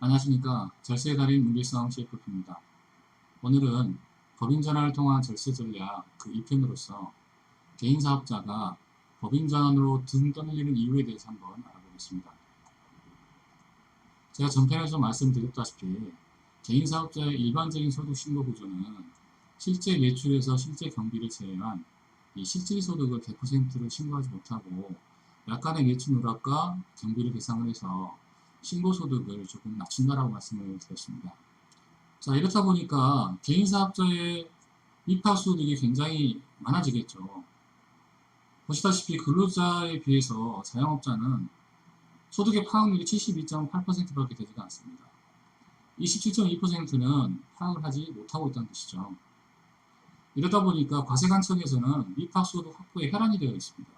안녕하십니까. 절세 달인 문길성 CFP입니다. 오늘은 법인 전환을 통한 절세 전략 그 2편으로서 개인 사업자가 법인 전환으로 등 떠밀리는 이유에 대해서 한번 알아보겠습니다. 제가 전편에서 말씀드렸다시피 개인 사업자의 일반적인 소득 신고 구조는 실제 매출에서 실제 경비를 제외한 이 실질 소득을 100%를 신고하지 못하고 약간의 매출 누락과 경비를 계상을 해서 신고소득을 조금 낮춘다라고 말씀을 드렸습니다. 자, 이렇다 보니까 개인 사업자의 입학소득이 굉장히 많아지겠죠. 보시다시피 근로자에 비해서 자영업자는 소득의 파악률이 72.8%밖에 되지가 않습니다. 27.2%는 파악을 하지 못하고 있다는 뜻이죠. 이러다 보니까 과세관청에서는 입학소득 확보에 혈안이 되어 있습니다.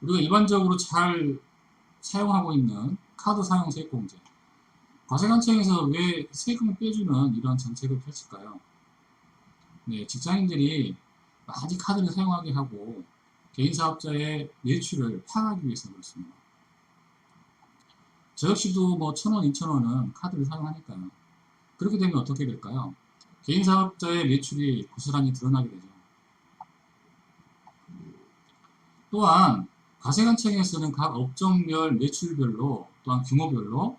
우리가 일반적으로 잘 사용하고 있는 카드 사용 세액공제. 과세관청에서 왜 세금을 빼주는 이런 정책을 펼칠까요? 네, 직장인들이 많이 카드를 사용하게 하고 개인 사업자의 매출을 파악하기 위해서 그렇습니다. 저 역시도 뭐 천원, 이천원은 카드를 사용하니까요. 그렇게 되면 어떻게 될까요? 개인 사업자의 매출이 고스란히 드러나게 되죠. 또한 과세관청에서는 각 업종별 매출별로 또한 규모별로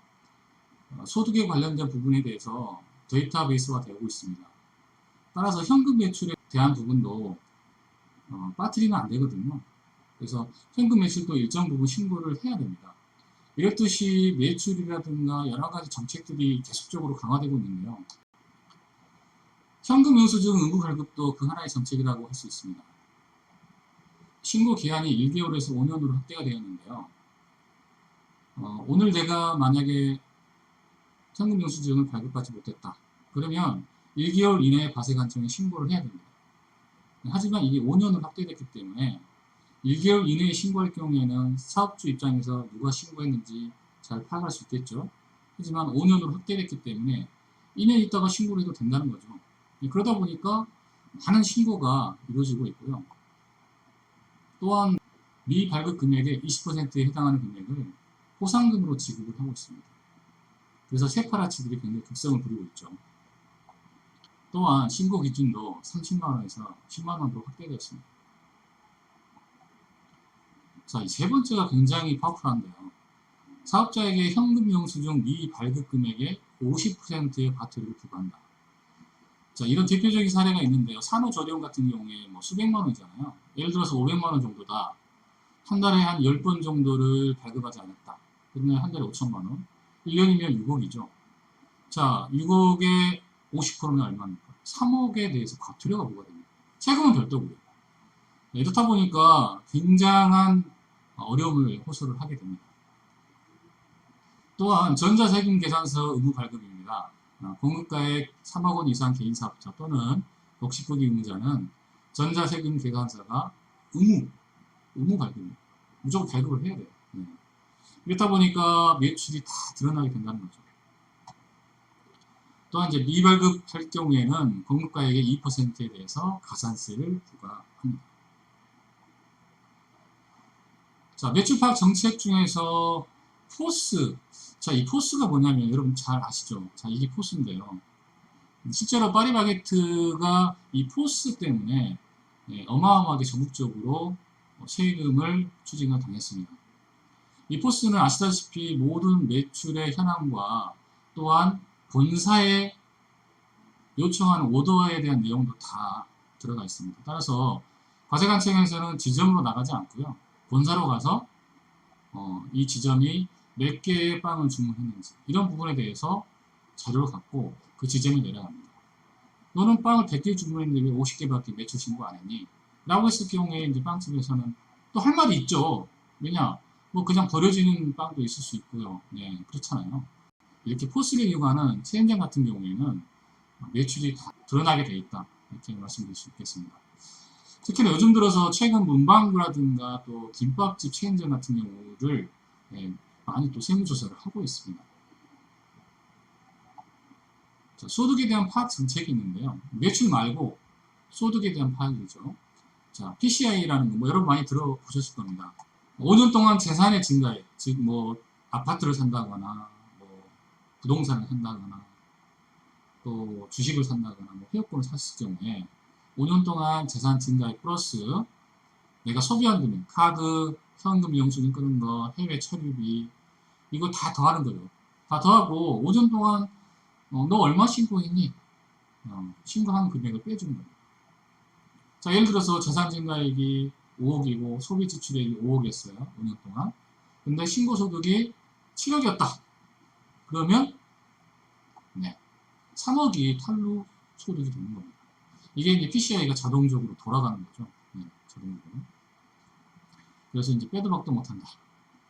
어, 소득에 관련된 부분에 대해서 데이터베이스가 되고 있습니다. 따라서 현금 매출에 대한 부분도 어, 빠뜨리면 안 되거든요. 그래서 현금 매출도 일정 부분 신고를 해야 됩니다. 이렇듯이 매출이라든가 여러 가지 정책들이 계속적으로 강화되고 있는데요. 현금 영수증 응부 발급도 그 하나의 정책이라고 할 수 있습니다. 신고 기한이 1개월에서 5년으로 확대가 되었는데요. 어, 오늘 내가 만약에 현금 영수증을 발급하지 못했다. 그러면 1개월 이내에 과세관청에 신고를 해야 됩니다. 하지만 이게 5년으로 확대됐기 때문에 1개월 이내에 신고할 경우에는 사업주 입장에서 누가 신고했는지 잘 파악할 수 있겠죠. 하지만 5년으로 확대됐기 때문에 2년 있다가 신고를 해도 된다는 거죠. 그러다 보니까 많은 신고가 이루어지고 있고요. 또한 미 발급 금액의 20%에 해당하는 금액을 포상금으로 지급을 하고 있습니다. 그래서 세파라치들이 굉장히 극성을 부리고 있죠. 또한 신고 기준도 30만원에서 10만원으로 확대되었습니다. 자, 이 세 번째가 굉장히 파워풀한데요. 사업자에게 현금 영수증 미발급 금액의 50%의 과태료를 부과한다. 자, 이런 대표적인 사례가 있는데요. 산후조리원 같은 경우에 뭐 수백만 원이잖아요. 예를 들어서 500만 원 정도다. 한 달에 한 10번 정도를 발급하지 않았다. 그러면 한 달에 5천만 원. 1년이면 6억이죠. 자, 6억에 50%면 얼마입니까? 3억에 대해서 과태료가 부과됩니다. 세금은 별도고요. 네, 이렇다 보니까 굉장한 어려움을 호소를 하게 됩니다. 또한 전자세금 계산서 의무 발급입니다. 어, 공급가액 3억 원 이상 개인 사업자 또는 복식국기 의무자는 전자세금 계산서가 의무, 의무 발급입니다. 무조건 발급을 해야 돼요. 네. 이렇다 보니까 매출이 다 드러나게 된다는 거죠. 또한 이제 미발급할 경우에는 공급가액의 2%에 대해서 가산세를 부과합니다. 자, 매출 파악 정책 중에서 포스. 자, 이 포스가 뭐냐면 여러분 잘 아시죠? 자, 이게 포스인데요. 실제로 파리바게트가 이 포스 때문에 예, 어마어마하게 전국적으로 세금을 추징을 당했습니다. 이 포스는 아시다시피 모든 매출의 현황과 또한 본사에 요청하는 오더에 대한 내용도 다 들어가 있습니다. 따라서 과세관청에서는 지점으로 나가지 않고요. 본사로 가서 어, 이 지점이 몇 개의 빵을 주문했는지 이런 부분에 대해서 자료를 갖고 그 지점에 내려갑니다. 너는 빵을 100개 주문했는데 왜 50개밖에 매출 신고 안 했니? 라고 했을 경우에 이제 빵집에서는 또 할 말이 있죠. 왜냐? 뭐 그냥 버려지는 빵도 있을 수 있고요. 네, 그렇잖아요. 이렇게 포스를 이용하는 체인점 같은 경우에는 매출이 다 드러나게 돼 있다. 이렇게 말씀드릴 수 있겠습니다. 특히나 요즘 들어서 최근 문방구라든가 또 김밥집 체인점 같은 경우를 예, 또 세무조사를 하고 있습니다. 자, 소득에 대한 파악 정책이 있는데요. 매출 말고 소득에 대한 파악이죠. 자, PCI라는 거, 뭐 여러분 많이 들어보셨을 겁니다. 5년 동안 재산의 증가액, 즉뭐 아파트를 산다거나 뭐 부동산을 산다거나 또 주식을 산다거나 뭐 회원권을 샀을 경우에 5년 동안 재산 증가액 플러스 내가 소비한 금액, 카드, 현금 영수증 끄는 거, 해외 처리비 이거 다 더하는 거예요. 다 더하고 5년 동안 어, 너 얼마 신고했니? 어, 신고한 금액을 빼주는 거예요. 자, 예를 들어서 재산 증가액이 5억이고 소비 지출액이 5억이었어요. 5년 동안. 근데 신고 소득이 7억이었다. 그러면 네. 3억이 탈루 소득이 되는 겁니다. 이게 이제 PCI가 자동적으로 돌아가는 거죠. 네, 자동적으로. 그래서 이제 빼도 박도 못한다.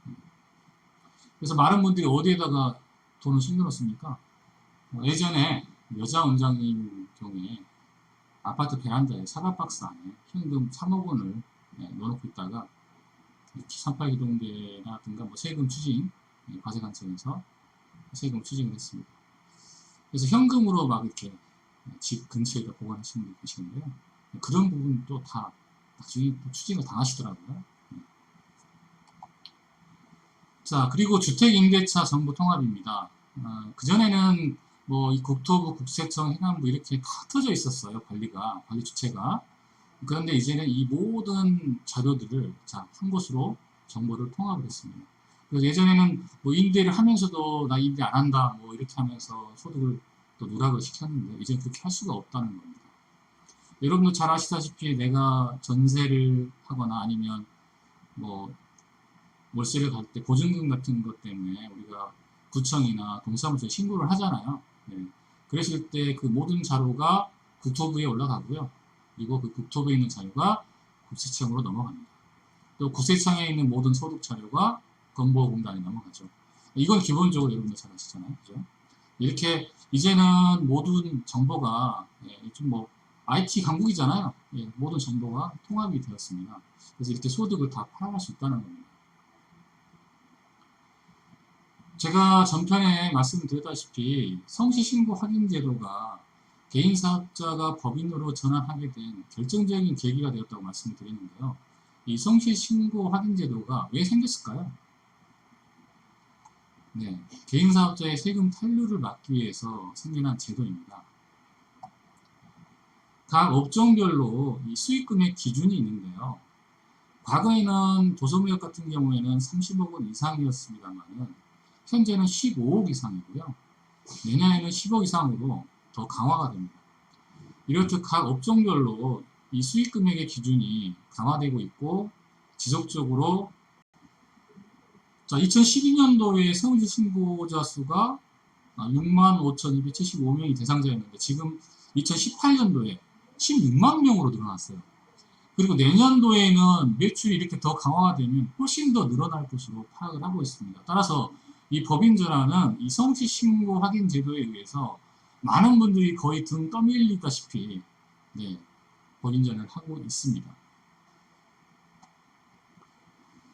음. 그래서 많은 분들이 어디에다가 돈을 숨겨놓습니까? 어, 예전에 여자 원장님 경우에 아파트 베란다에 사과 박스 안에 현금 3억 원을 네, 넣어놓고 있다가 38기동대라든가 뭐 세금 추징, 네, 과세관청에서 세금 추징을 했습니다. 그래서 현금으로 막 이렇게 집 근처에다 보관하시는 분들 계시는데요. 그런 부분도 다 나중에 또 추징을 당하시더라고요. 자, 그리고 주택임대차 정보 통합입니다. 어, 그전에는 뭐 이 국토부, 국세청, 행안부 이렇게 다 흩어져 있었어요. 관리가, 관리 주체가. 그런데 이제는 이 모든 자료들을 자, 한 곳으로 정보를 통합을 했습니다. 그래서 예전에는 뭐 임대를 하면서도 나 임대 안 한다 뭐 이렇게 하면서 소득을 또 누락을 시켰는데 이제 그렇게 할 수가 없다는 겁니다. 여러분도 잘 아시다시피 내가 전세를 하거나 아니면 뭐 월세를 갈 때 보증금 같은 것 때문에 우리가 구청이나 동사무소에 신고를 하잖아요. 네. 그랬을 때 그 모든 자료가 국토부에 올라가고요. 그리고 그 국토부에 있는 자료가 국세청으로 넘어갑니다. 또 국세청에 있는 모든 소득 자료가 건보공단에 넘어가죠. 이건 기본적으로 여러분들 잘 아시잖아요. 그죠? 이렇게 이제는 모든 정보가 예, 좀뭐 IT 강국이잖아요. 예, 모든 정보가 통합이 되었습니다. 그래서 이렇게 소득을 다 파악할 수 있다는 겁니다. 제가 전편에 말씀드렸다시피 성시신고 확인 제도가 개인 사업자가 법인으로 전환하게 된 결정적인 계기가 되었다고 말씀을 드렸는데요. 이 성시신고 확인 제도가 왜 생겼을까요? 네, 개인 사업자의 세금 탈루를 막기 위해서 생겨난 제도입니다. 각 업종별로 이 수익금의 기준이 있는데요. 과거에는 도소무역 같은 경우에는 30억 원 이상이었습니다만은 현재는 15억 이상이고요. 내년에는 10억 이상으로 더 강화가 됩니다. 이렇듯 각 업종별로 이 수익 금액의 기준이 강화되고 있고 지속적으로 자 2012년도에 세무지 신고자 수가 65,275명이 대상자였는데 지금 2018년도에 16만 명으로 늘어났어요. 그리고 내년도에는 매출이 이렇게 더 강화가 되면 훨씬 더 늘어날 것으로 파악을 하고 있습니다. 따라서 이 법인 전환은 이 성취 신고 확인 제도에 의해서 많은 분들이 거의 등 떠밀리다시피 네, 법인 전환을 하고 있습니다.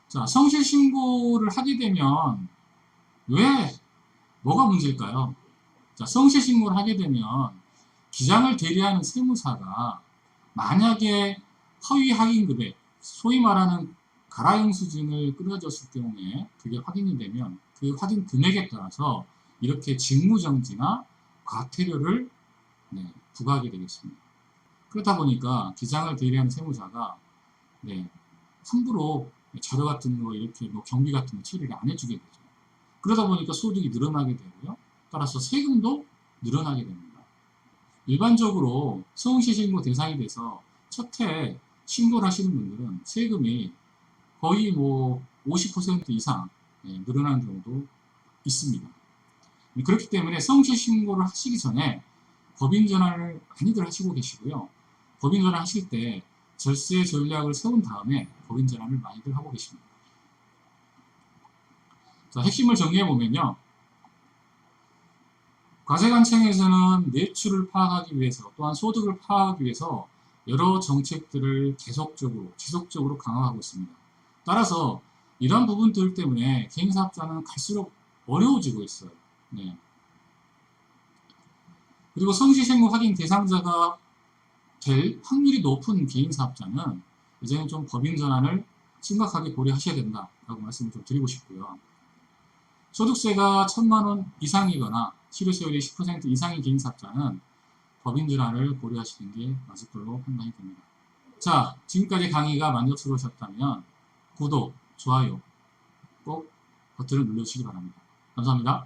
자, 성실 신고를 하게 되면 왜 뭐가 문제일까요? 자, 성실 신고를 하게 되면 기장을 대리하는 세무사가 만약에 허위 확인 금액, 소위 말하는 가라영수증을 끊어졌을 경우에 그게 확인이 되면 그 확인 금액에 따라서 이렇게 직무정지나 과태료를 네, 부과하게 되겠습니다. 그렇다 보니까 기장을 대리하는 세무사가 네, 함부로 자료 같은 거 이렇게 뭐 경비 같은 거 처리를 안 해주게 되죠. 그러다 보니까 소득이 늘어나게 되고요. 따라서 세금도 늘어나게 됩니다. 일반적으로 성시 신고 대상이 돼서 첫 해 신고를 하시는 분들은 세금이 거의 뭐 50% 이상 네, 늘어나는 경우도 있습니다. 그렇기 때문에 성실 신고를 하시기 전에 법인 전환을 많이들 하시고 계시고요. 법인 전환 하실 때 절세 전략을 세운 다음에 법인 전환을 많이들 하고 계십니다. 자, 핵심을 정리해 보면요. 과세관청에서는 매출을 파악하기 위해서 또한 소득을 파악하기 위해서 여러 정책들을 계속적으로 지속적으로 강화하고 있습니다. 따라서 이런 부분들 때문에 개인 사업자는 갈수록 어려워지고 있어요. 네. 그리고 성시생고 확인 대상자가 될 확률이 높은 개인 사업자는 이제는 좀 법인 전환을 심각하게 고려하셔야 된다라고 말씀을 좀 드리고 싶고요. 소득세가 천만 원 이상이거나 치료세율이 10% 이상인 개인 사업자는 법인 전환을 고려하시는 게 맞을 걸로 판단이 됩니다. 자, 지금까지 강의가 만족스러우셨다면 구독, 좋아요 꼭 버튼을 눌러주시기 바랍니다. 감사합니다.